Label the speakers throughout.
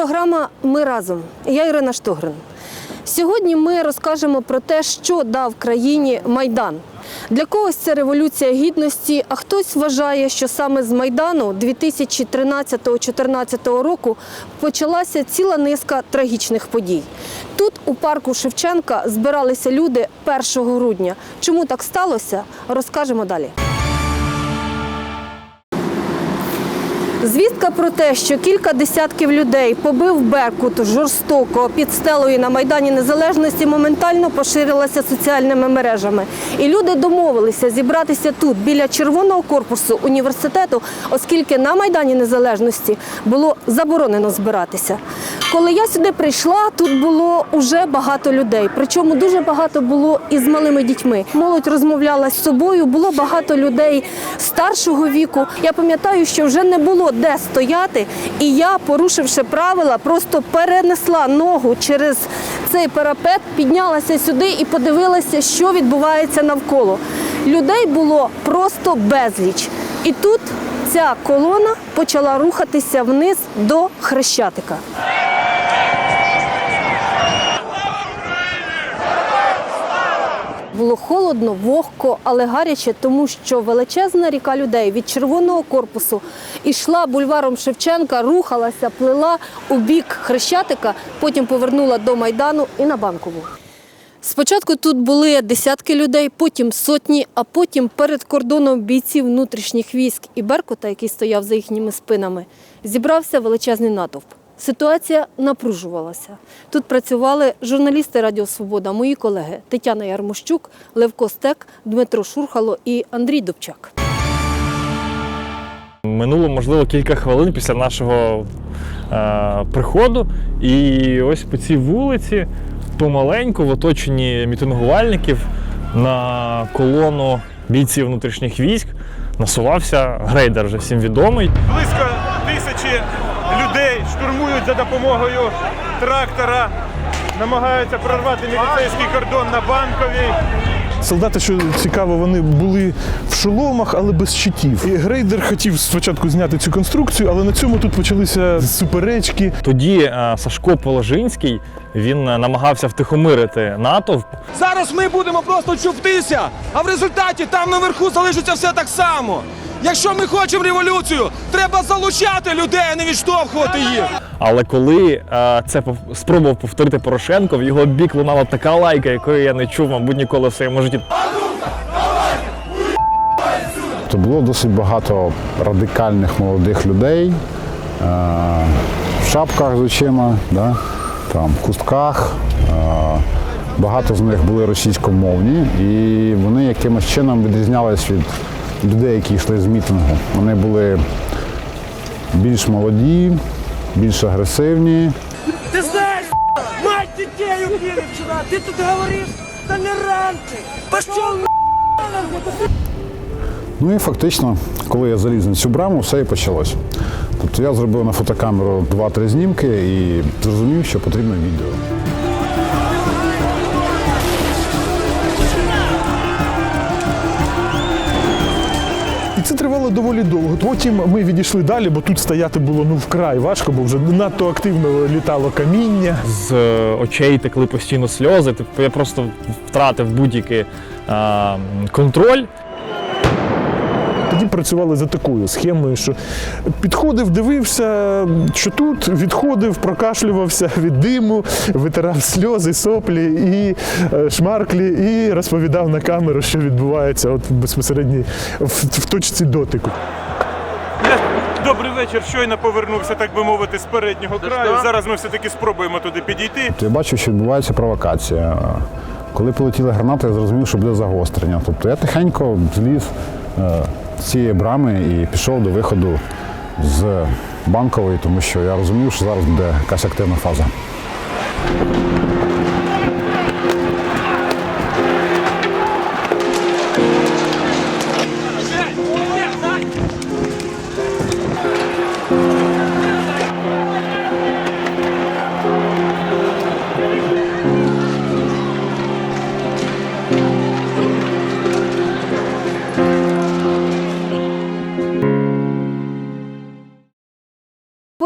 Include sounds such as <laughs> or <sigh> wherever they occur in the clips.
Speaker 1: програма Ми разом. Я Ірина Штогрин. Сьогодні ми розкажемо про те, що дав країні Майдан. Для когось це революція гідності, а хтось вважає, що саме з Майдану 2013-2014 року почалася ціла низка трагічних подій. Тут, у парку Шевченка, збиралися люди 1 грудня. Чому так сталося, розкажемо далі. Звістка про те, що кілька десятків людей побив Беркут жорстоко під стелою на Майдані Незалежності, моментально поширилася соціальними мережами. І люди домовилися зібратися тут, біля червоного корпусу університету, оскільки на Майдані Незалежності було заборонено збиратися. Коли я сюди прийшла, тут було уже багато людей. Причому дуже багато було із малими дітьми. Молодь розмовляла з собою, було багато людей старшого віку. Я пам'ятаю, що вже не було де стояти, і я, порушивши правила, просто перенесла ногу через цей парапет, піднялася сюди і подивилася, що відбувається навколо. Людей було просто безліч. І тут ця колона почала рухатися вниз до Хрещатика. Було холодно, вогко, але гаряче, тому що величезна ріка людей від червоного корпусу ішла бульваром Шевченка, рухалася, плила у бік Хрещатика, потім повернула до Майдану і на Банкову. Спочатку тут були десятки людей, потім сотні, а потім перед кордоном бійців внутрішніх військ і Беркута, який стояв за їхніми спинами, зібрався величезний натовп. Ситуація напружувалася. Тут працювали журналісти Радіо Свобода, мої колеги Тетяна Ярмощук, Левко Стек, Дмитро Шурхало і Андрій Дубчак.
Speaker 2: Минуло, можливо, кілька хвилин після нашого е, приходу, і ось по цій вулиці помаленьку, в оточенні мітингувальників на колону бійців внутрішніх військ насувався грейдер, вже всім відомий.
Speaker 3: Близько тисячі людей штурмують за допомогою трактора, намагаються прорвати міліцейський кордон на банковій.
Speaker 4: Солдати, що цікаво, вони були в шоломах, але без щитів. І грейдер хотів спочатку зняти цю конструкцію, але на цьому тут почалися суперечки.
Speaker 2: Тоді е, Сашко Положинський він е, намагався втихомирити натовп.
Speaker 5: Зараз ми будемо просто чуптися, а в результаті там наверху залишиться все так само. Якщо ми хочемо революцію, треба залучати людей, а не відштовхувати їх.
Speaker 2: Але коли е, це спробував повторити Порошенко, в його бік лунала така лайка, якої я не чув, мабуть, ніколи в своєму житті.
Speaker 6: То було досить багато радикальних молодих людей е, в шапках з очима, да, там, в кустках. Е, Багато з них були російськомовні, і вони якимось чином відрізнялись від людей, які йшли з мітингу. Вони були більш молоді, більш агресивні.
Speaker 7: Ты знаешь, <laughs> мать детей убили вчера, ты тут говоришь толерантный. Пошел
Speaker 6: Ну і фактично, коли я заліз на цю браму, все і почалось. Тобто я зробив на фотокамеру 2-3 знімки і зрозумів, що потрібно відео.
Speaker 4: Це тривало доволі довго. Потім ми відійшли далі, бо тут стояти було ну вкрай важко, бо вже надто активно літало каміння.
Speaker 2: З е, очей текли постійно сльози. Тобто я просто втратив будь-який контроль.
Speaker 4: Тоді працювали за такою схемою, що підходив, дивився, що тут, відходив, прокашлювався <laughs> від диму, витирав сльози, соплі і е, шмарклі, і розповідав на камеру, що відбувається от безпосередньо в, в точці дотику.
Speaker 3: Добрий вечір. Щойно повернувся, так би мовити, з переднього краю. Зараз ми все-таки спробуємо туди підійти.
Speaker 6: Я бачив, що відбувається провокація. Коли полетіли гранати, я зрозумів, що буде загострення. Тобто я тихенько зліз е, цієї брами і пішов до виходу з банкової, тому що я розумів, що зараз буде якась активна фаза.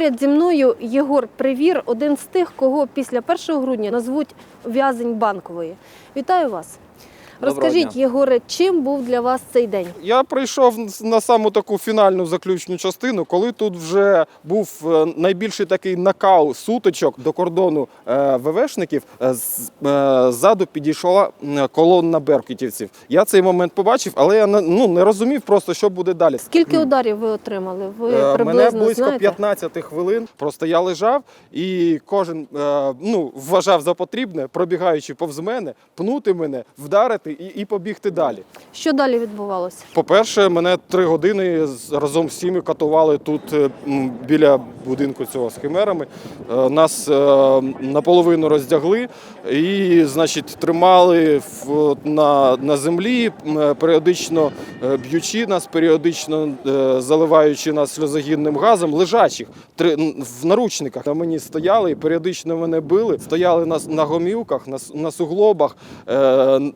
Speaker 1: Поряд зі мною Єгор Привір, один з тих, кого після 1 грудня назвуть в'язень банкової. Вітаю вас. Розкажіть. Єгоре, чим був для вас цей день?
Speaker 8: Я прийшов на саму таку фінальну заключну частину, коли тут вже був е, найбільший такий накал сутичок до кордону е, ВВшників. Е, Ззаду підійшла колонна беркутівців. Я цей момент побачив, але я не- ну, не розумів просто, що буде далі.
Speaker 1: Скільки ударів ви отримали? Ви приблизно
Speaker 8: Мене близько
Speaker 1: знаєте?
Speaker 8: 15 хвилин. Просто я лежав, і кожен ну, вважав за потрібне, пробігаючи повз мене, пнути мене, вдарити і, і побігти далі.
Speaker 1: Що далі відбувалося?
Speaker 8: По-перше, мене три години разом з всіми катували тут е, біля будинку цього з химерами. Е, Нас е, наполовину роздягли і, значить, тримали на, на землі, періодично б'ючи нас, періодично заливаючи нас сльозогінним газом, лежачих в наручниках. На мені стояли і періодично мене били. Стояли на, на гомілках, на, на суглобах,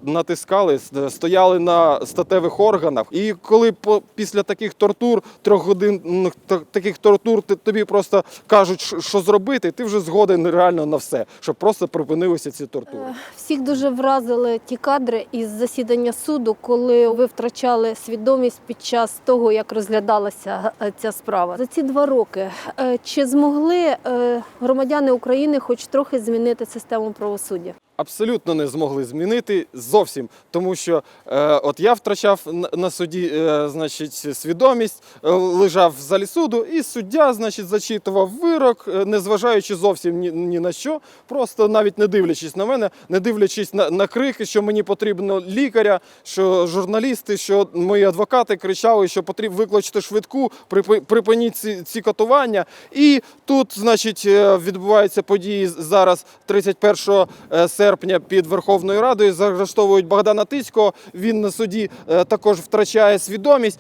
Speaker 8: натискали, с- стояли на статевих органах. І коли по, після таких тортур, трьох годин таких тортур, ти- тобі просто кажуть, що, зробити, ти вже згоден реально на все, щоб просто припинилися ці тортури.
Speaker 1: Всіх дуже вразили ті кадри із засідання суду, коли ви втрачали свідомість під час того, як розглядалася е, ця справа. За ці два роки е, чи змогли е, громадяни України хоч трохи змінити систему правосуддя?
Speaker 8: Абсолютно не змогли змінити зовсім, тому що е, от я втрачав на, суді, е, значить, свідомість, е, лежав в залі суду, і суддя, значить, зачитував вирок, е, не зважаючи зовсім ні, ні на що, просто навіть не дивлячись на мене, не дивлячись на, на крики, що мені потрібно лікаря, що журналісти, що мої адвокати кричали, що потрібно викличте швидку, припи- припиніть ці, ці катування. І тут, значить, е, відбуваються події зараз 31 серпня під Верховною Радою. Заарештовують Богдана Тицького. Він на суді е, також втрачає свідомість.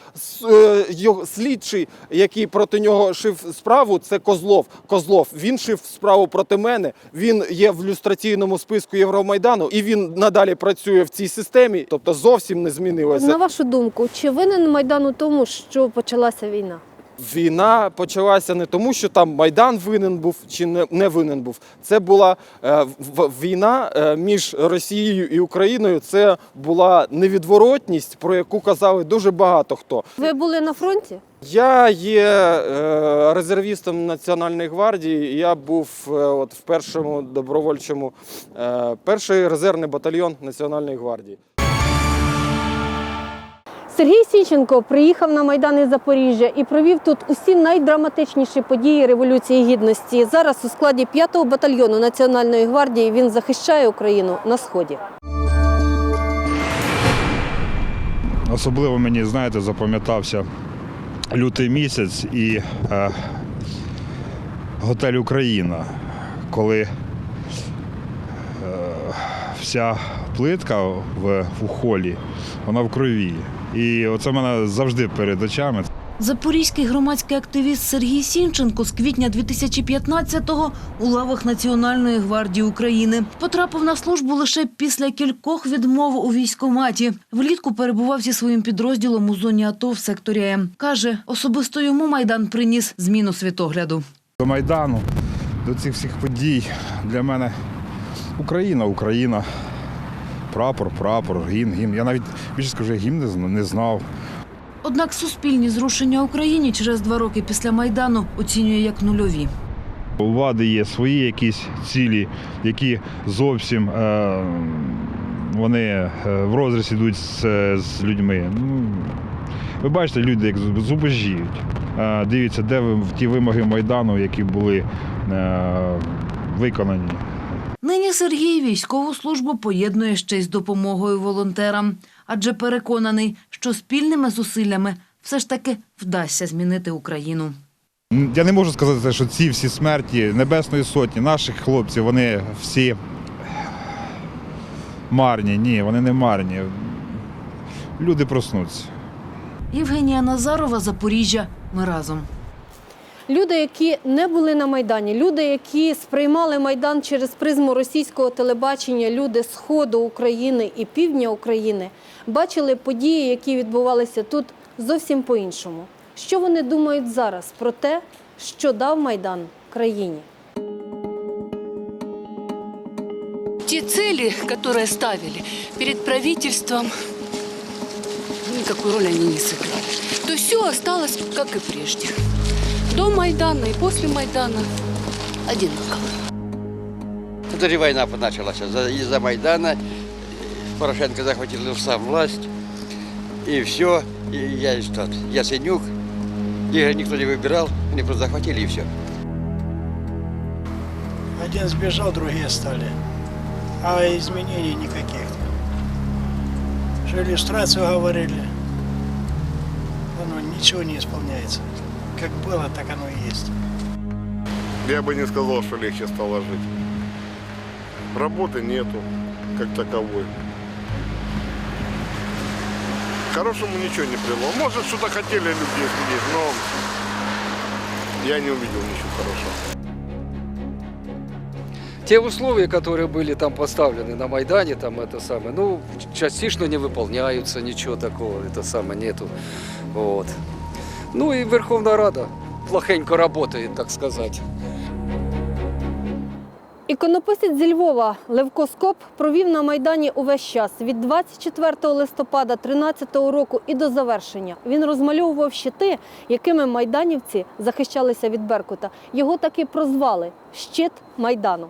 Speaker 8: Е, Його слідчий, який проти нього шив справу, це Козлов. Козлов. Він шив справу проти мене. Він є в люстраційному списку Євромайдану, і він надалі працює в цій системі. Тобто зовсім не змінилося.
Speaker 1: На вашу думку, чи винен Майдан у тому, що почалася війна?
Speaker 8: Війна почалася не тому, що там Майдан винен був чи не, не винен був. Це була е, війна е, між Росією і Україною. Це була невідворотність, про яку казали дуже багато хто.
Speaker 1: Ви були на фронті?
Speaker 8: Я є е, резервістом Національної гвардії. Я був от в першому добровольчому, перший резервний батальйон Національної гвардії.
Speaker 1: Сергій Січенко приїхав на Майдан із Запоріжжя і провів тут усі найдраматичніші події Революції Гідності. Зараз у складі 5-го батальйону Національної гвардії він захищає Україну на сході.
Speaker 9: Особливо мені, знаєте, запам'ятався лютий місяць і е, готель Україна, коли е, вся плитка в, в холі, вона в крові. І оце в мене завжди перед очами.
Speaker 10: Запорізький громадський активіст Сергій Сінченко з квітня 2015-го у лавах Національної гвардії України потрапив на службу лише після кількох відмов у військкоматі. Влітку перебував зі своїм підрозділом у зоні АТО в секторі М. Каже, особисто йому майдан приніс зміну світогляду.
Speaker 9: До Майдану, до цих всіх подій для мене Україна, Україна. Прапор, прапор, гімн, гімн. Я навіть більше скажу, гімн не знав.
Speaker 10: Однак суспільні зрушення Україні через два роки після майдану оцінює як нульові.
Speaker 9: У влади є свої якісь цілі, які зовсім е, вони е, в розріз йдуть з, з людьми. Ну, ви бачите, люди як зубожіють. Е, дивіться, де ті вимоги Майдану, які були е, виконані.
Speaker 10: Сергій військову службу поєднує ще й з допомогою волонтерам, адже переконаний, що спільними зусиллями все ж таки вдасться змінити Україну.
Speaker 9: Я не можу сказати, що ці всі смерті Небесної Сотні, наших хлопців, вони всі марні. Ні, вони не марні. Люди проснуться.
Speaker 10: Євгенія Назарова, Запоріжжя. Ми разом.
Speaker 1: Люди, які не були на Майдані, люди, які сприймали Майдан через призму російського телебачення, люди Сходу України і півдня України, бачили події, які відбувалися тут зовсім по-іншому. Що вони думають зараз про те, що дав Майдан країні?
Speaker 11: те цели, которые ставили перед правительством, никакой роли они не сыграли. То все осталось, как и прежде. До Майдана и после Майдана одинаково.
Speaker 12: Это же война началась за- из-за Майдана. Порошенко захватил сам власть. И все. И я что, Ясенюк. Их никто не выбирал. Они просто захватили и все.
Speaker 7: Один сбежал, другие стали. А изменений никаких. Что иллюстрацию говорили, оно ничего не исполняется. Как было, так оно и есть.
Speaker 13: Я бы не сказал, что легче стало жить. Работы нету, как таковой. К хорошему ничего не привело. Может, что-то хотели люди изменить, но я не увидел ничего хорошего.
Speaker 14: Те условия, которые были там поставлены на Майдане, там это самое, ну, частично не выполняются, ничего такого, это самое нету. Вот. Ну и Верховная Рада плохенько работает, так сказать.
Speaker 1: Іконописець зі Львова Левко Скоп провів на Майдані увесь час від 24 листопада 13 року і до завершення. Він розмальовував щити, якими майданівці захищалися від Беркута. Його таки прозвали Щит Майдану.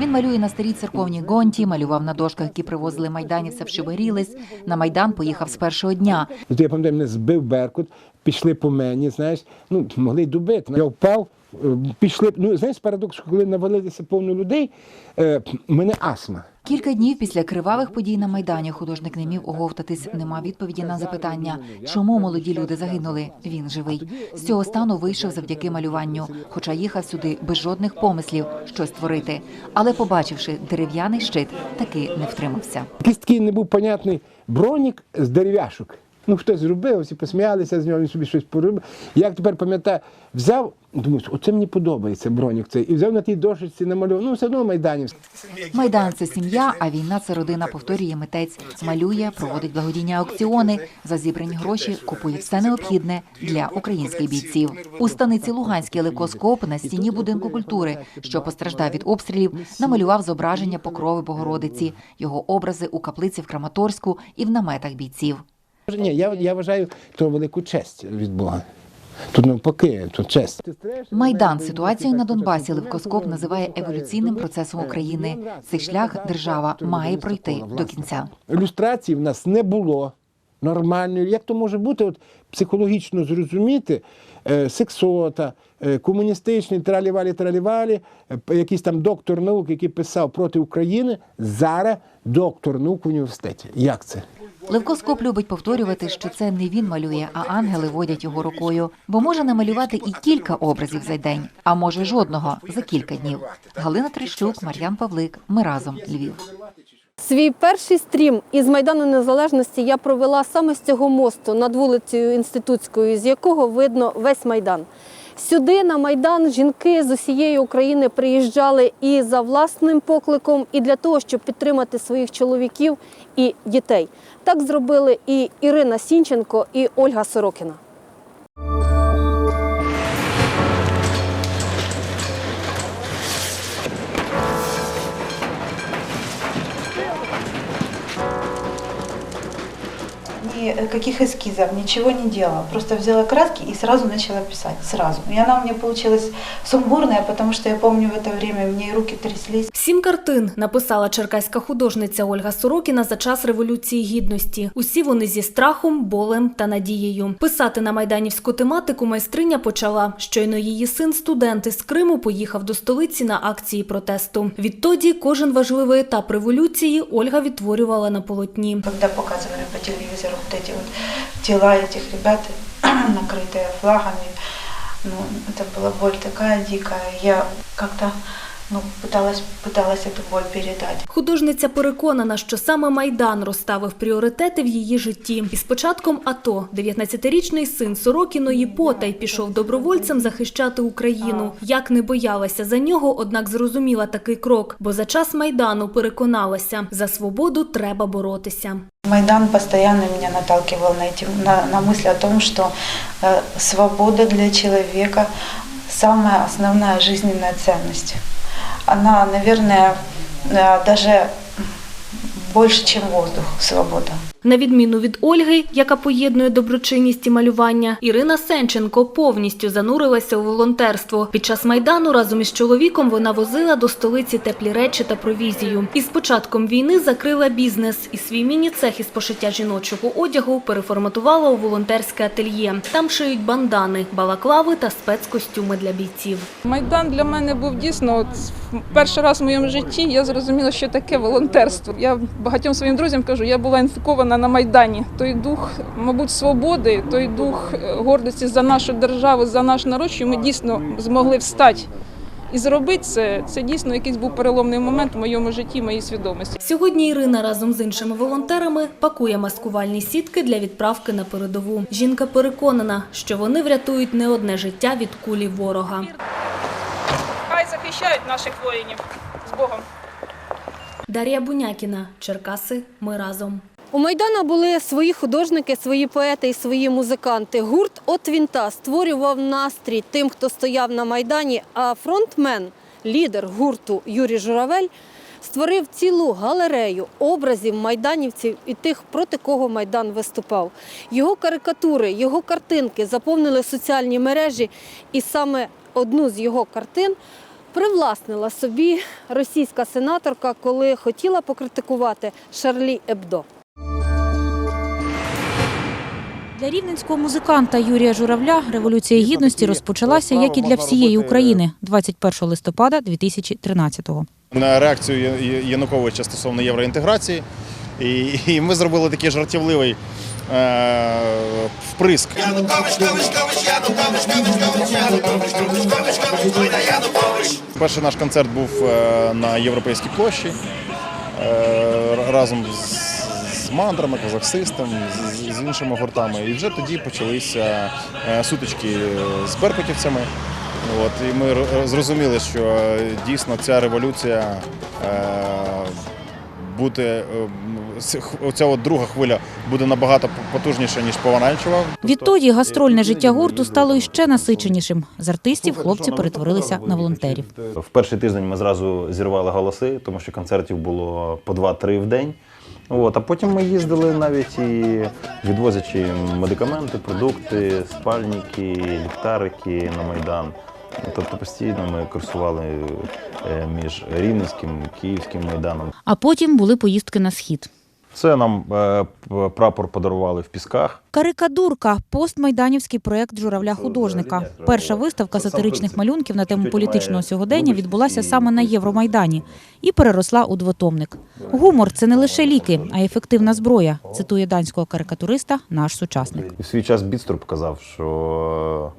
Speaker 15: Він малює на старій церковній гонті, малював на дошках, які привозили майданівцям, що грілись. На майдан поїхав з першого дня.
Speaker 16: Я пам'ятаю, мене збив Беркут, пішли по мені, знаєш, ну, могли й добити. Я впав, е, пішли. Ну, знаєш, парадокс, коли навалилися повно людей, е, мене астма.
Speaker 15: Кілька днів після кривавих подій на майдані художник не міг оговтатись. Нема відповіді на запитання, чому молоді люди загинули. Він живий. З цього стану вийшов завдяки малюванню, хоча їхав сюди без жодних помислів щось створити. Але, побачивши дерев'яний щит, таки не втримався.
Speaker 16: Такий не був понятний бронік з дерев'яшок. Ну, хтось зробив, всі посміялися з нього, він собі щось поробив. Як тепер пам'ятаю, взяв, думаю, оце мені подобається бронік цей. І взяв на тій дошечці, намалював. Ну, все одно майданівський.
Speaker 15: Майдан це сім'я, а війна це родина. Повторює митець, малює, проводить благодійні аукціони. За зібрані гроші купує все необхідне для українських бійців. У станиці Луганській Левкоскоп на стіні будинку культури, що постраждав від обстрілів, намалював зображення покрови Богородиці, його образи у каплиці в Краматорську і в наметах бійців.
Speaker 16: Ні, я, я вважаю, то велику честь від Бога. Тут навпаки, тут честь.
Speaker 15: Майдан ситуацію на Донбасі Левкоскоп називає еволюційним процесом України. Цей шлях держава має пройти до кінця.
Speaker 16: Ілюстрації в нас не було нормальної. Як то може бути, от психологічно зрозуміти е, сексота, е, комуністичний тралівалі тралівалі, е, якийсь там доктор наук, який писав проти України, зараз доктор наук в університеті. Як це?
Speaker 15: Левкоскоп любить повторювати, що це не він малює, а ангели водять його рукою, бо може намалювати і кілька образів за день, а може жодного за кілька днів. Галина Трещук, Мар'ян Павлик. Ми разом Львів.
Speaker 1: Свій перший стрім із Майдану Незалежності я провела саме з цього мосту над вулицею Інститутською, з якого видно весь Майдан. Сюди на Майдан жінки з усієї України приїжджали і за власним покликом, і для того, щоб підтримати своїх чоловіків і дітей. Так зробили і Ірина Сінченко, і Ольга Сорокіна.
Speaker 17: Никаких эскизов, ничего не делала. Просто взяла краски и сразу начала писать. Сразу. И она у меня получилась сумбурная, потому что я помню в это время мне руки тряслись.
Speaker 18: Сім картин написала черкаська художниця Ольга Сорокіна за час Революції Гідності. Усі вони зі страхом, болем та надією. Писати на майданівську тематику майстриня почала. Щойно її син, студент із Криму, поїхав до столиці на акції протесту. Відтоді кожен важливий етап революції Ольга відтворювала на полотні.
Speaker 17: Когда показывали по телевизору вот эти вот тела этих ребят, <clears throat> накрытые флагами, ну, это была боль такая дикая. Я как-то ну, пыталась, пыталась эту боль передать.
Speaker 18: Художниця переконана, що саме Майдан розставив пріоритети в її житті. І з початком АТО 19-річний син Сорокіної потай пішов добровольцем захищати Україну. Як не боялася за нього, однак зрозуміла такий крок, бо за час Майдану переконалася, за свободу треба боротися.
Speaker 17: Майдан постоянно меня наталкивал на, эти, на, на мысль о том, что э, свобода для человека самая основная жизненная ценность. Она, наверное, э, даже больше, чем воздух, свобода.
Speaker 18: На відміну від Ольги, яка поєднує доброчинність і малювання, Ірина Сенченко повністю занурилася у волонтерство. Під час майдану разом із чоловіком вона возила до столиці теплі речі та провізію. І з початком війни закрила бізнес і свій міні-цех із пошиття жіночого одягу переформатувала у волонтерське ательє. Там шиють бандани, балаклави та спецкостюми для бійців.
Speaker 19: Майдан для мене був дійсно от, перший раз в моєму житті. Я зрозуміла, що таке волонтерство. Я багатьом своїм друзям кажу, я була інфікована на майдані. Той дух, мабуть, свободи, той дух е, гордості за нашу державу, за наш народ, що ми дійсно змогли встати. І зробити це, це дійсно якийсь був переломний момент в моєму житті, в моїй свідомості.
Speaker 18: Сьогодні Ірина разом з іншими волонтерами пакує маскувальні сітки для відправки на передову. Жінка переконана, що вони врятують не одне життя від кулі ворога.
Speaker 19: Хай захищають наших воїнів з Богом.
Speaker 18: Дар'я Бунякіна, Черкаси. Ми разом.
Speaker 1: У Майдана були свої художники, свої поети і свої музиканти. Гурт от вінта створював настрій тим, хто стояв на Майдані, а фронтмен, лідер гурту Юрій Журавель створив цілу галерею образів майданівців і тих, проти кого Майдан виступав. Його карикатури, його картинки заповнили соціальні мережі, і саме одну з його картин привласнила собі російська сенаторка, коли хотіла покритикувати Шарлі Ебдо.
Speaker 20: Для рівненського музиканта Юрія Журавля революція гідності розпочалася, як і для всієї України, 21 листопада 2013-го.
Speaker 21: на реакцію Януковича стосовно євроінтеграції. І, ми зробили такий жартівливий е, вприск. Перший наш концерт був е, на Європейській площі е, разом з, з мандрами, казахсистом, з, з- іншими гуртами. І вже тоді почалися е, сутички з беркутівцями. От, і ми зрозуміли, що е, дійсно ця революція е, буде, е, оця от друга хвиля буде набагато потужніша, ніж помаранчева.
Speaker 20: Відтоді гастрольне життя гурту стало іще насиченішим. З артистів хлопці перетворилися на волонтерів.
Speaker 22: В перший тиждень ми зразу зірвали голоси, тому що концертів було по 2-3 в день. От, а потім ми їздили навіть і відвозячи медикаменти, продукти, спальники, ліхтарики на Майдан. Тобто постійно ми курсували е, між Рівненським і Київським майданом.
Speaker 20: А потім були поїздки на схід.
Speaker 22: Це нам е, прапор подарували в Пісках.
Speaker 20: Карикадурка постмайданівський проект журавля художника. Перша виставка сатиричних малюнків на тему політичного сьогодення відбулася саме на Євромайдані і переросла у двотомник. Гумор це не лише ліки, а й ефективна зброя. Цитує данського карикатуриста наш сучасник.
Speaker 22: В свій час Бідструп казав, що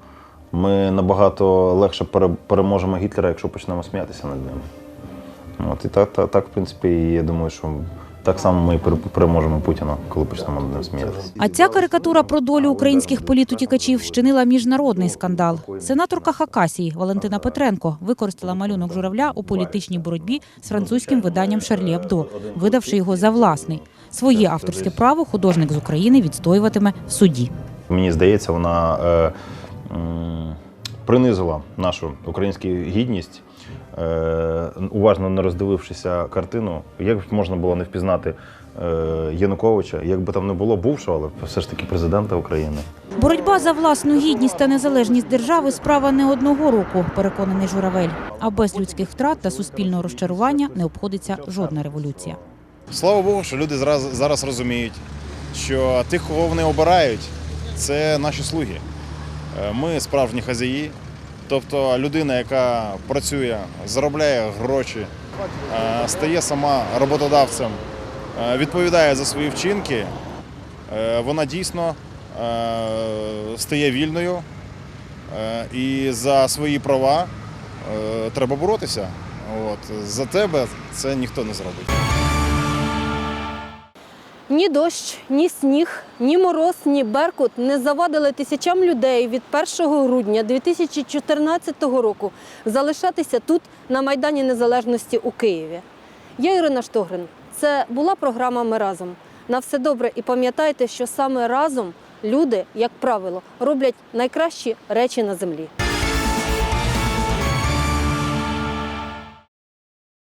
Speaker 22: ми набагато легше пере- переможемо Гітлера, якщо почнемо сміятися над ним. От, і так, так, так, в принципі, і я думаю, що так само ми переможемо Путіна, коли почнемо над ним сміятися.
Speaker 20: А ця карикатура про долю українських політутікачів щинила міжнародний скандал. Сенаторка Хакасії Валентина Петренко використала малюнок журавля у політичній боротьбі з французьким виданням Шарлі Абдо, видавши його за власний. Своє авторське право художник з України відстоюватиме в суді.
Speaker 22: Мені здається, вона е, принизила нашу українську гідність, е, уважно не роздивившися картину. Як б можна було не впізнати е, Януковича, як би там не було бувшого, але все ж таки президента України.
Speaker 20: Боротьба за власну гідність та незалежність держави справа не одного року, переконаний журавель. А без людських втрат та суспільного розчарування не обходиться жодна революція.
Speaker 21: Слава Богу, що люди зараз розуміють, що тих, кого вони обирають, це наші слуги. Е, Ми справжні хазяї, тобто людина, яка працює, заробляє гроші, е, стає сама роботодавцем, е, відповідає за свої вчинки, вона дійсно стає вільною і за свої права треба боротися. От. За тебе це ніхто не зробить.
Speaker 1: Ні дощ, ні сніг, ні мороз, ні беркут не завадили тисячам людей від 1 грудня 2014 року залишатися тут, на Майдані Незалежності у Києві. Я Ірина Штогрин. Це була програма Ми разом. На все добре і пам'ятайте, що саме разом люди, як правило, роблять найкращі речі на землі.